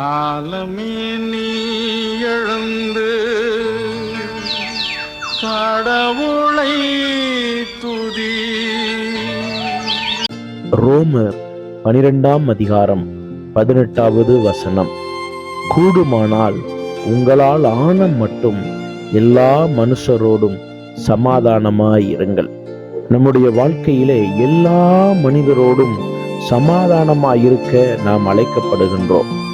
காலமே நீ எழுந்து கடவுளை துதி. ரோமர் பனிரெண்டாம் அதிகாரம் பதினெட்டாவது வசனம். கூடுமானால் உங்களால் ஆன மட்டும் எல்லா மனுஷரோடும் சமாதானமாயிருங்கள் நம்முடைய வாழ்க்கையிலே எல்லா மனிதரோடும் சமாதானமாயிருக்க நாம் அழைக்கப்படுகின்றோம்.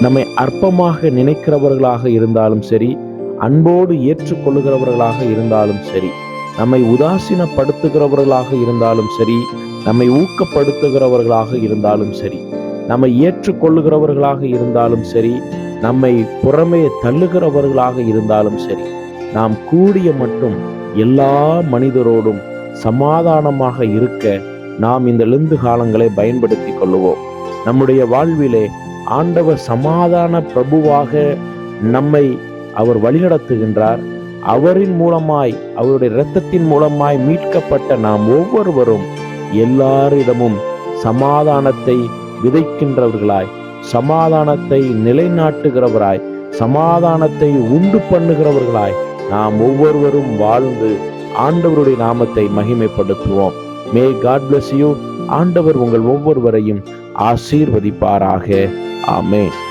நம்மை அற்பமாக நினைக்கிறவர்களாக இருந்தாலும் சரி அன்போடு ஏற்றுக்கொள்ளுகிறவர்களாக இருந்தாலும் சரி நம்மை உதாசீனப்படுத்துகிறவர்களாக இருந்தாலும் சரி நம்மை ஊக்கப்படுத்துகிறவர்களாக இருந்தாலும் சரி நம்மை ஏற்றுக்கொள்ளுகிறவர்களாக இருந்தாலும் சரி நம்மை புறமே தள்ளுகிறவர்களாக இருந்தாலும் சரி நாம் கூடிய மட்டும் எல்லா மனிதரோடும் சமாதானமாக இருக்க நாம் இந்த லிந்து காலங்களை பயன்படுத்தி கொள்ளுவோம். நம்முடைய வாழ்விலே ஆண்டவர் சமாதான பிரபுவாக நம்மை அவர் வழிநடத்துகின்றார். அவரின் மூலமாய் அவருடைய இரத்தத்தின் மூலமாய் மீட்கப்பட்ட நாம் ஒவ்வொருவரும் எல்லாரிடமும் சமாதானத்தை விதைக்கின்றவர்களாய் சமாதானத்தை நிலைநாட்டுகிறவராய் சமாதானத்தை உண்டு பண்ணுகிறவர்களாய் நாம் ஒவ்வொருவரும் வாழ்ந்து ஆண்டவருடைய நாமத்தை மகிமைப்படுத்துவோம். மே காட் பிளஸ் யூ ஆண்டவர் உங்கள் ஒவ்வொருவரையும் ஆசீர்வதிப்பாராக. Amén.